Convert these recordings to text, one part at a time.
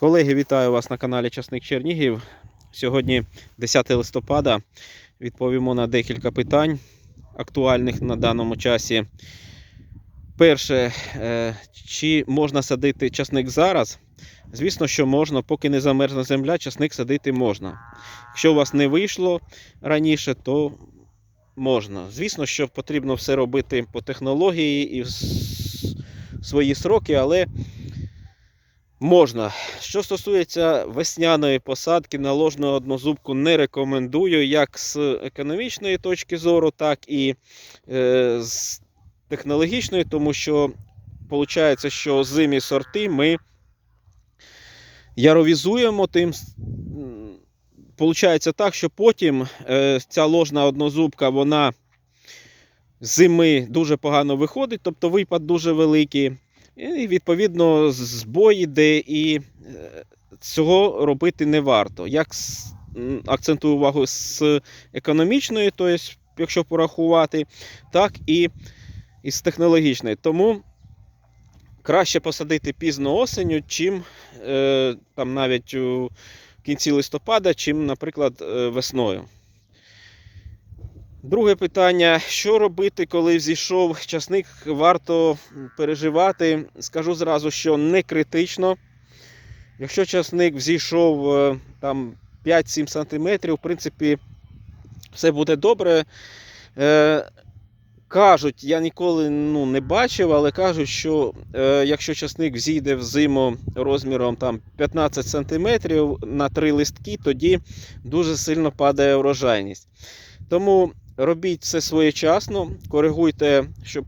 Колеги, вітаю вас на каналі Часник Чернігів. Сьогодні 10 листопада. Відповімо на декілька питань, актуальних на даному часі. Перше, е, чи можна садити часник зараз? Звісно, що можна, поки не замерзне земля, часник садити можна. Якщо у вас не вийшло раніше, то можна. Звісно, що потрібно все робити по технології і в свої сроки, але можна. Що стосується весняної посадки, наложну однозубку не рекомендую як з економічної точки зору, так і е, з технологічної, тому що виходить, що зимі сорти ми яровізуємо тим. Получається так, що потім е, ця ложна однозубка, вона зими дуже погано виходить, тобто випад дуже великий. І відповідно збой іде, і е, цього робити не варто. Як акцентую увагу з економічної, тобто, якщо порахувати, так і, з технологічної. Тому краще посадити пізно осенню, чим е, там навіть у кінці листопада, чим, наприклад, е, весною. Друге питання: що робити, коли взійшов часник? Варто переживати. Скажу зразу, що не критично. Якщо часник взійшов е, там 5-7 см, в принципі, все буде добре. Е, кажуть, я ніколи ну, не бачив, але кажуть, що е, якщо часник взійде в зиму розміром там, 15 см на 3 листки, тоді дуже сильно падає врожайність. Тому робіть це своєчасно, коригуйте, щоб,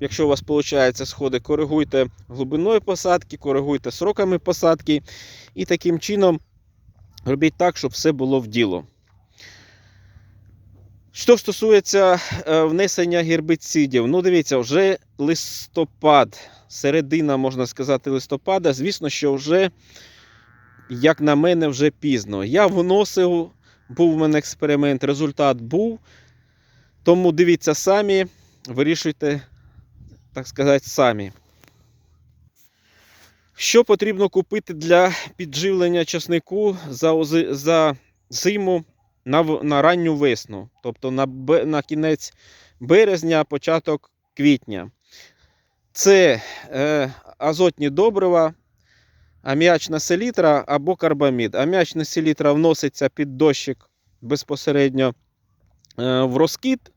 якщо у вас виходить сходи, коригуйте глибиною посадки, коригуйте сроками посадки. І таким чином робіть так, щоб все було в діло. Що стосується е, внесення гербіцидів, ну дивіться, вже листопад, середина, можна сказати, листопада. Звісно, що вже, як на мене, вже пізно. Я вносив, був в мене експеримент, результат був. Тому дивіться самі, вирішуйте, так сказати, самі. Що потрібно купити для підживлення часнику за, за зиму на, на ранню весну, тобто на, на кінець березня, початок квітня. Це е, азотні добрива, аміачна селітра або карбамід. Аміачна селітра вноситься під дощик безпосередньо е, в розкид.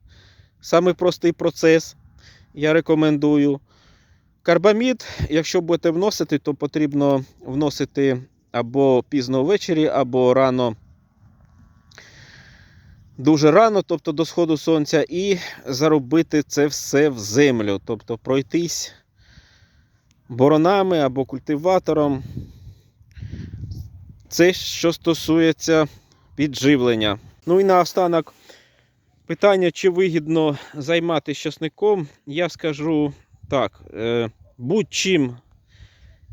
Самий простий процес. Я рекомендую. Карбамід, якщо будете вносити, то потрібно вносити або пізно ввечері, або рано дуже рано, тобто до сходу сонця, і заробити це все в землю, тобто пройтись боронами або культиватором. Це що стосується підживлення. Ну і наостанок питання, чи вигідно займатися часником, я скажу так: е, будь-чим,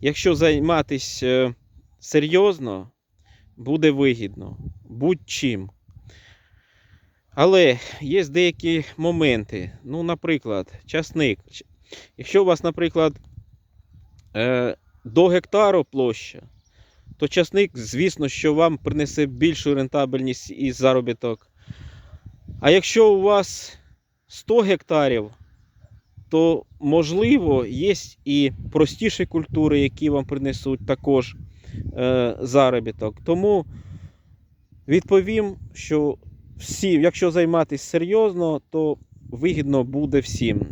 якщо займатися е, серйозно, буде вигідно. Будь-чим. Але є деякі моменти. Ну, наприклад, часник. Якщо у вас, наприклад, е, до гектару площа, то часник, звісно, що вам принесе більшу рентабельність і заробіток. А якщо у вас 100 гектарів, то можливо є і простіші культури, які вам принесуть також е, заробіток. Тому відповім, що всім, якщо займатися серйозно, то вигідно буде всім.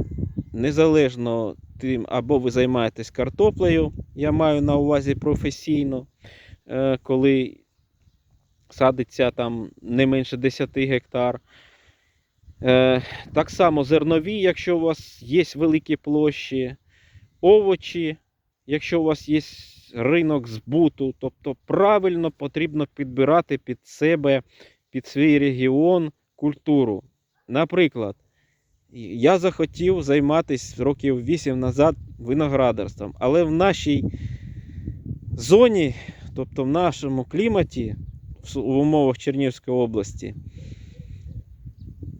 Незалежно тим, або ви займаєтесь картоплею, я маю на увазі професійно, е, коли садиться там не менше 10 гектар. Е, Так само зернові, якщо у вас є великі площі, овочі, якщо у вас є ринок збуту, тобто правильно потрібно підбирати під себе, під свій регіон культуру. Наприклад, я захотів займатися років 8 назад виноградарством, але в нашій зоні, тобто в нашому кліматі, в умовах Чернігівської області,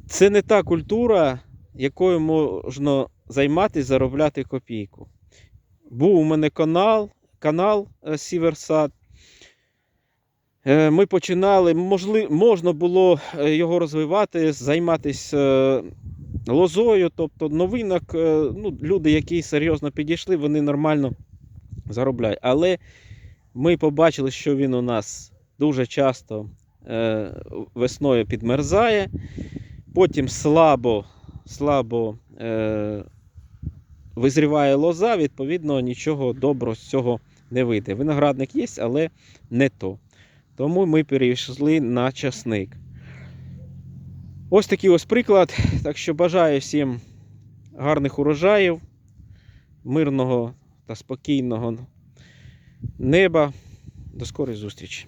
це не та культура, якою можна займатися, заробляти копійку. Був у мене канал, канал е, Сіверсад. Е, Ми починали, можли, можна було е, його розвивати, займатися лозою. Тобто новинок, ну, люди, які серйозно підійшли, вони нормально заробляють. Але ми побачили, що він у нас дуже часто е, весною підмерзає, потім слабо, слабо е, визріває лоза, відповідно, нічого доброго з цього не вийде. Виноградник є, але не то. Тому ми перейшли на часник. Ось такий ось приклад. Так що бажаю всім гарних урожаїв, мирного та спокійного неба. До скорої зустрічі!